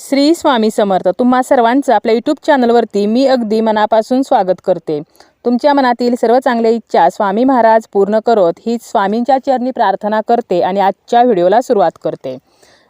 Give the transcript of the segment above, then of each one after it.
श्री स्वामी समर्थ. तुम्हा सर्वांचं आपल्या यूट्यूब चॅनलवरती मी अगदी मनापासून स्वागत करते. तुमच्या मनातील सर्व चांगल्या इच्छा स्वामी महाराज पूर्ण करत ही स्वामींच्या चरणी प्रार्थना करते आणि आजच्या व्हिडिओला सुरुवात करते.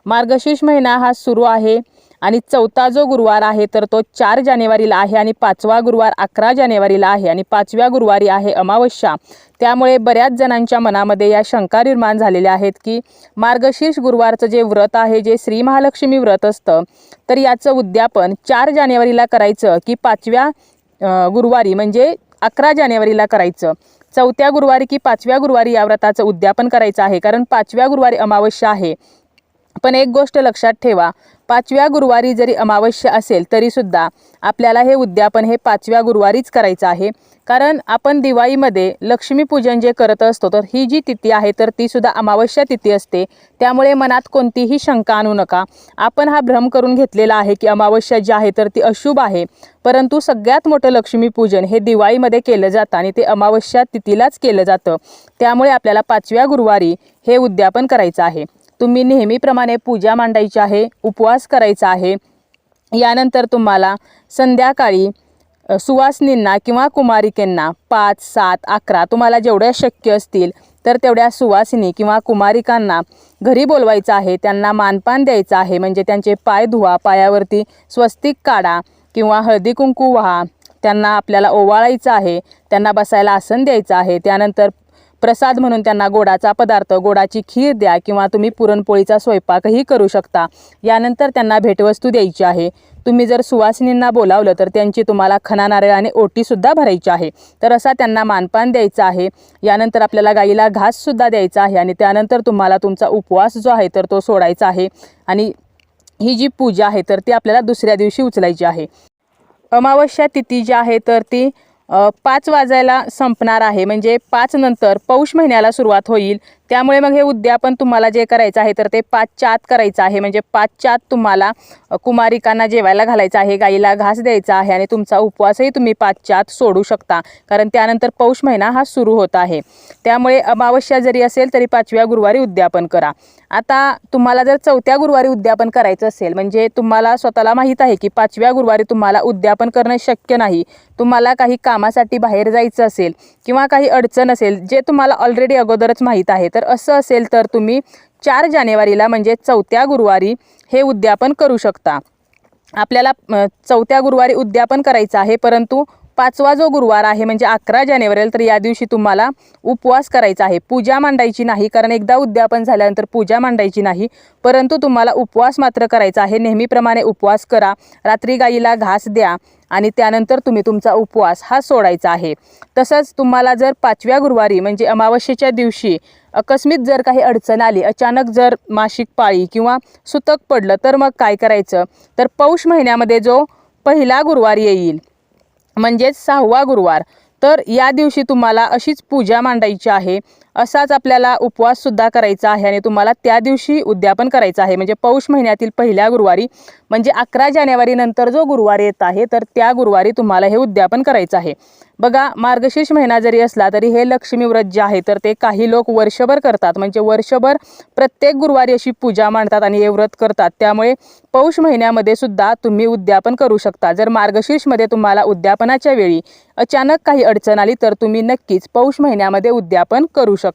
मार्गशीर्ष महिना हा सुरू आहे. आणि चौथा जो गुरुवार आहे तर तो चार जानेवारीला आहे आणि पाचवा गुरुवार अकरा जानेवारीला आहे आणि पाचव्या गुरुवारी आहे अमावस्या. त्यामुळे बऱ्याच जणांच्या मनामध्ये या शंका निर्माण झालेल्या आहेत की मार्गशीर्ष गुरुवारचं जे व्रत आहे जे श्री महालक्ष्मी व्रत असतं तर याचं उद्यापन चार जानेवारीला करायचं की पाचव्या गुरुवारी म्हणजे अकरा जानेवारीला करायचं? चौथ्या गुरुवारी की पाचव्या गुरुवारी या व्रताचं उद्यापन करायचं आहे? कारण पाचव्या गुरुवारी अमावस्या आहे. पण एक गोष्ट लक्षात ठेवा पाचव्या गुरुवारी जरी अमावस्या असेल तरीसुद्धा आपल्याला हे उद्यापन हे पाचव्या गुरुवारीच करायचं आहे. कारण आपण दिवाळीमध्ये लक्ष्मीपूजन जे करत असतो तर ही जी तिथी आहे तर तीसुद्धा अमावस्या तिथी असते. त्यामुळे मनात कोणतीही शंका आणू नका. आपण हा भ्रम करून घेतलेला आहे की अमावस्या जी आहे तर ती अशुभ आहे. परंतु सगळ्यात मोठं लक्ष्मीपूजन हे दिवाळीमध्ये केलं जातं आणि ते अमावस्या तिथीलाच केलं जातं. त्यामुळे आपल्याला पाचव्या गुरुवारी हे उद्यापन करायचं आहे. तुम्ही नेहमीप्रमाणे पूजा मांडायची आहे उपवास करायचा आहे. यानंतर तुम्हाला संध्याकाळी सुवासनींना किंवा कुमारिकेंना पाच सात अकरा तुम्हाला जेवढ्या शक्य असतील तर तेवढ्या सुवासिनी किंवा कुमारिकांना घरी बोलवायचं आहे त्यांना मानपान द्यायचं आहे म्हणजे त्यांचे पाय धुवा पायावरती स्वस्तिक काढा किंवा हळदी कुंकू व्हा त्यांना आपल्याला ओवाळायचं आहे त्यांना बसायला आसन द्यायचं आहे त्यानंतर प्रसाद म्हणून त्यांना गोडाचा पदार्थ गोडाची खीर द्या किंवा तुम्ही पुरणपोळीचा स्वयंपाकही करू शकता. यानंतर त्यांना भेटवस्तू द्यायची आहे. तुम्ही जर सुवासिनींना बोलावलं तर त्यांची तुम्हाला खना नारळ आणि ओटीसुद्धा भरायची आहे. तर असा त्यांना मानपान द्यायचा आहे. यानंतर आपल्याला गाईला घाससुद्धा द्यायचा आहे आणि त्यानंतर तुम्हाला तुमचा उपवास जो आहे तर तो सोडायचा आहे. आणि ही जी पूजा आहे तर ती आपल्याला दुसऱ्या दिवशी उचलायची आहे. अमावस्या तिथी जी आहे तर ती पाच वाजायला संपणार आहे. म्हणजे पाच नंतर पौष महिन्याला सुरुवात होईल. त्यामुळे मग हे उद्यापन तुम्हाला जे करायचं आहे तर ते पाचच्या आत करायचं आहे. म्हणजे पाचच्या आत तुम्हाला कुमारिकांना जेवायला घालायचं आहे गाईला घास द्यायचा आहे आणि तुमचा उपवासही तुम्ही पाचच्या आत सोडू शकता. कारण त्यानंतर पौष महिना हा सुरू होत आहे. त्यामुळे अमावस्या जरी असेल तरी पाचव्या गुरुवारी उद्यापन करा. आता तुम्हाला जर चौथ्या गुरुवारी उद्यापन करायचं असेल म्हणजे तुम्हाला स्वतःला माहीत आहे की पाचव्या गुरुवारी तुम्हाला उद्यापन करणं शक्य नाही. तुम्हाला काही कामासाठी बाहेर जायचं असेल किंवा काही अडचण असेल जे तुम्हाला ऑलरेडी अगोदरच माहीत आहे तर असं असेल तर तुम्ही चार जानेवारीला म्हणजे चौथ्या गुरुवारी हे उद्यापन करू शकता. आपल्याला चौथ्या गुरुवारी उद्यापन करायचं आहे परंतु पाचवा जो गुरुवार आहे म्हणजे अकरा जानेवारीला तर या दिवशी तुम्हाला उपवास करायचा आहे. पूजा मांडायची नाही कारण एकदा उद्यापन झाल्यानंतर पूजा मांडायची नाही परंतु तुम्हाला उपवास मात्र करायचा आहे. नेहमीप्रमाणे उपवास करा रात्री गाईला घास द्या आणि त्यानंतर तुम्ही तुमचा उपवास हा सोडायचा आहे. तसंच तुम्हाला जर पाचव्या गुरुवारी म्हणजे अमावस्येच्या दिवशी अकस्मित जर काही अडचण आली अचानक जर मासिक पाळी किंवा सुतक पडलं तर मग काय करायचं? तर पौष महिन्यामध्ये जो पहिला गुरुवार येईल म्हणजेच सहावा गुरुवार. तर या दिवशी तुम्हाला अशीच पूजा मांडायची आहे. असाच आपल्याला उपवाससुद्धा करायचा आहे आणि तुम्हाला त्या दिवशी उद्यापन करायचं आहे. म्हणजे पौष महिन्यातील पहिल्या गुरुवारी म्हणजे अकरा जानेवारी नंतर जो गुरुवार येत आहे तर त्या गुरुवारी तुम्हाला हे उद्यापन करायचं आहे. बघा मार्गशीर्ष महिना जरी असला तरी हे लक्ष्मी व्रत जे आहे तर ते काही लोक वर्षभर करतात. म्हणजे वर्षभर प्रत्येक गुरुवारी अशी पूजा मांडतात आणि हे व्रत करतात. त्यामुळे पौष महिन्यामध्ये सुद्धा तुम्ही उद्यापन करू शकता. जर मार्गशीर्षमध्ये तुम्हाला उद्यापनाच्या वेळी अचानक काही अडचण आली तर तुम्ही नक्कीच पौष महिन्यामध्ये उद्यापन करू शकता.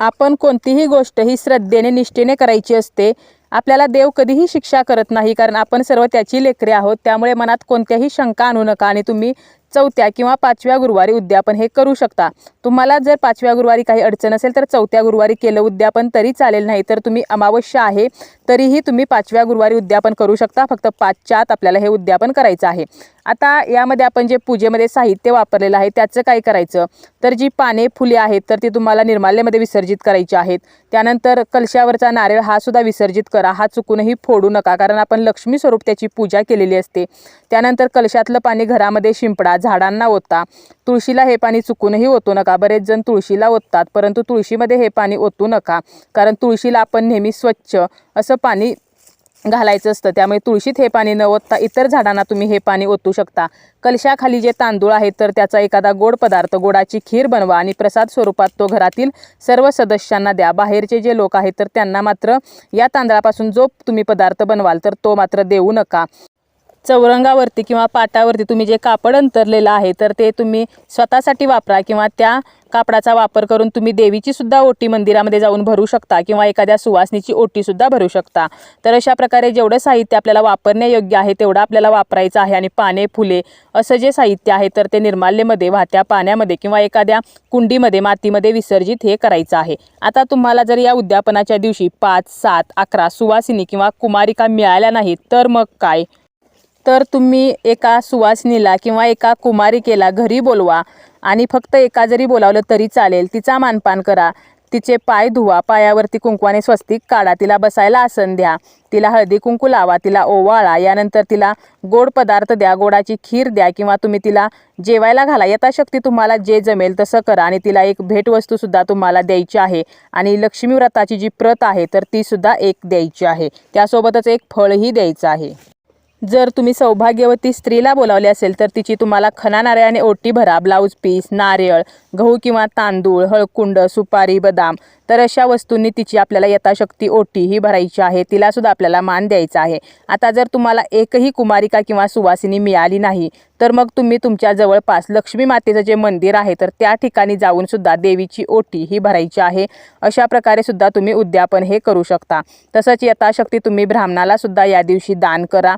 आपण कोणतीही गोष्ट ही श्रद्धेने निष्ठेने करायची असते आपल्याला देव कधीही शिक्षा करत नाही कारण आपण सर्व त्याची लेकरे आहोत. त्यामुळे मनात कोणत्याही शंका आणू नका आणि तुम्ही चौथ्या किंवा पाचव्या गुरुवारी उद्यापन हे करू शकता. तुम्हाला जर पाचव्या गुरुवारी काही अडचण असेल तर चौथ्या गुरुवारी केलं उद्यापन तरी चालेल नाही तर तुम्ही अमावस्या आहे तरीही तुम्ही पाचव्या गुरुवारी उद्यापन करू शकता. फक्त पाचच्या आत आपल्याला हे उद्यापन करायचं आहे. आता यामध्ये आपण जे पूजेमध्ये साहित्य वापरलेलं आहे त्याचं काय करायचं? तर जी पाने फुले आहेत तर ती तुम्हाला निर्माल्यमध्ये विसर्जित करायची आहेत. त्यानंतर कलशावरचा नारळ हा सुद्धा विसर्जित करा हा चुकूनही फोडू नका कारण आपण लक्ष्मी स्वरूप त्याची पूजा केलेली असते. त्यानंतर कलशातलं पाणी घरामध्ये शिंपडा झाडांना ओता तुळशीला हे पाणी चुकूनही ओतू नका. बरेच जण तुळशीला ओततात परंतु तुळशीमध्ये हे पाणी ओतू नका कारण तुळशीला आपण नेहमी स्वच्छ असं पाणी घालायचं असतं. त्यामुळे तुळशीत हे पाणी न ओतता इतर झाडांना तुम्ही हे पाणी ओतू शकता. कलशाखाली जे तांदूळ आहेत तर त्याचा एखादा गोड पदार्थ गोडाची खीर बनवा आणि प्रसाद स्वरूपात तो घरातील सर्व सदस्यांना द्या. बाहेरचे जे लोक आहेत तर त्यांना मात्र या तांदळापासून जो तुम्ही पदार्थ बनवाल तर तो मात्र देऊ नका. चौरंगावरती किंवा पाटावरती तुम्ही जे कापड अंतरलेलं आहे तर ते तुम्ही स्वतःसाठी वापरा किंवा त्या कापडाचा वापर करून तुम्ही देवीची सुद्धा ओटी मंदिरामध्ये जाऊन भरू शकता किंवा एखाद्या सुवासनीची ओटी सुद्धा भरू शकता. तर अशा प्रकारे जेवढं साहित्य आपल्याला वापरण्यायोग्य आहे तेवढं आपल्याला वापरायचं आहे आणि पाने फुले असं जे साहित्य आहे तर ते निर्माल्यमध्ये वाहत्या पाण्यामध्ये किंवा एखाद्या कुंडीमध्ये मातीमध्ये विसर्जित हे करायचं आहे. आता तुम्हाला जर या उद्यापनाच्या दिवशी पाच सात अकरा सुवासिनी किंवा कुमारिका मिळाल्या नाहीत तर मग काय? तर तुम्ही एका सुवासिनीला किंवा एका कुमारिकेला घरी बोलवा आणि फक्त एका जरी बोलावलं तरी चालेल. तिचा मानपान करा. तिचे पाय धुवा. पायावरती कुंकवाने स्वस्तिक काढा. तिला बसायला आसन द्या. तिला हळदी कुंकू लावा. तिला ओवाळा. यानंतर तिला गोड पदार्थ द्या. गोडाची खीर द्या किंवा तुम्ही तिला जेवायला घाला. यथाशक्ती तुम्हाला जे जमेल तसं करा आणि तिला एक भेटवस्तूसुद्धा तुम्हाला द्यायची आहे आणि लक्ष्मी व्रताची जी प्रत आहे तर तीसुद्धा एक द्यायची आहे. त्यासोबतच एक फळही द्यायचं आहे. जर तुम्ही सौभाग्यवती स्त्रीला बोलावले असेल तर तिची तुम्हाला खना नारळाने ओटी भरा. ब्लाऊज पीस नारळ गहू किंवा तांदूळ हळकुंड सुपारी बदाम तर अशा वस्तूंनी तिची आपल्याला यथाशक्ती ओटी ही भरायची आहे. तिलासुद्धा आपल्याला मान द्यायचा आहे. आता जर तुम्हाला एकही कुमारिका किंवा सुवासिनी मिळाली नाही तर मग तुम्ही तुमच्या जवळपास लक्ष्मी मातेचं जे मंदिर आहे तर त्या ठिकाणी जाऊन सुद्धा देवीची ओटी ही भरायची आहे. अशा प्रकारे सुद्धा तुम्ही उद्यापन हे करू शकता. तसंच यथाशक्ती तुम्ही ब्राह्मणाला सुद्धा या दिवशी दान करा.